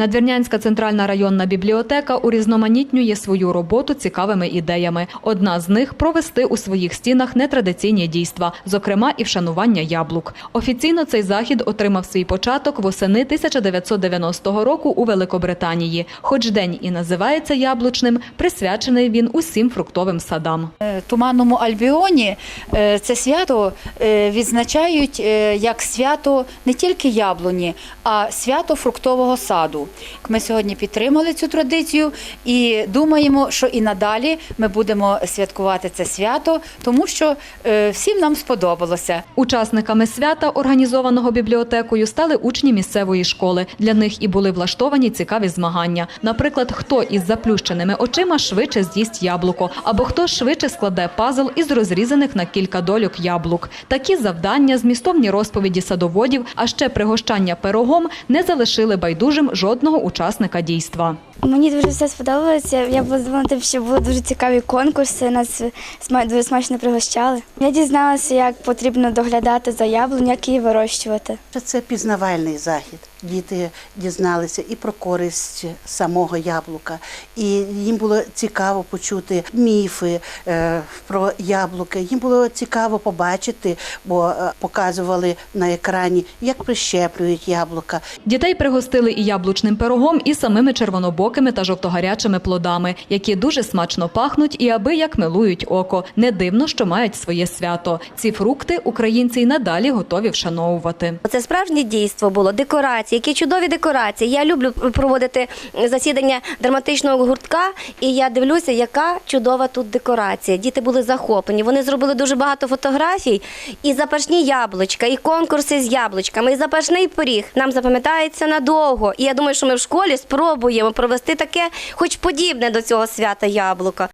Надвірнянська центральна районна бібліотека урізноманітнює свою роботу цікавими ідеями. Одна з них провести у своїх стінах нетрадиційні дійства, зокрема і вшанування яблук. Офіційно цей захід отримав свій початок восени 1990 року у Великобританії. Хоч день і називається яблучним, присвячений він усім фруктовим садам. Е, Туманному Альбіоні е, це свято е, відзначають як свято не тільки яблуні, а свято фруктового саду. Ми сьогодні підтримали цю традицію і думаємо, що і надалі ми будемо святкувати це свято, тому що е, всім нам сподобалося. Учасниками свята, організованого бібліотекою, стали учні місцевої школи. Для них і були влаштовані цікаві змагання. Наприклад, хто із заплющеними очима швидше з'їсть яблуко, або хто швидше складе пазл із розрізаних на кілька дольок яблук. Такі завдання, змістовні розповіді садоводів, а ще пригощання пирогом не залишили байдужим жодного учасника дійства. Мені дуже все сподобалося. Я була задоволена що були дуже цікаві конкурси. Нас дуже смачно пригощали. Я дізналася, як потрібно доглядати за яблунь, як її вирощувати. Це пізнавальний захід. Діти дізналися і про користь самого яблука, і їм було цікаво почути міфи е, про яблуки. Їм було цікаво побачити, бо е, показували на екрані, як прищеплюють яблука, Дітей пригостили і яблучним пирогом, і самими червонобокими та жовтогарячими плодами, які дуже смачно пахнуть і аби як милують око. Не дивно, що мають своє свято. Ці фрукти українці й надалі готові вшановувати. Це справжнє дійство було, декорації, які чудові декорації. Я люблю проводити засідання драматичного гуртка, і я дивлюся, яка чудова тут декорація. Діти були захоплені. Вони зробили дуже багато фотографій, і запашні яблучка, і конкурси з яблучками, і запашний пиріг нам запам'ятається надовго. І я думаю, що ми в школі спробуємо провести таке, хоч подібне до цього свята яблука.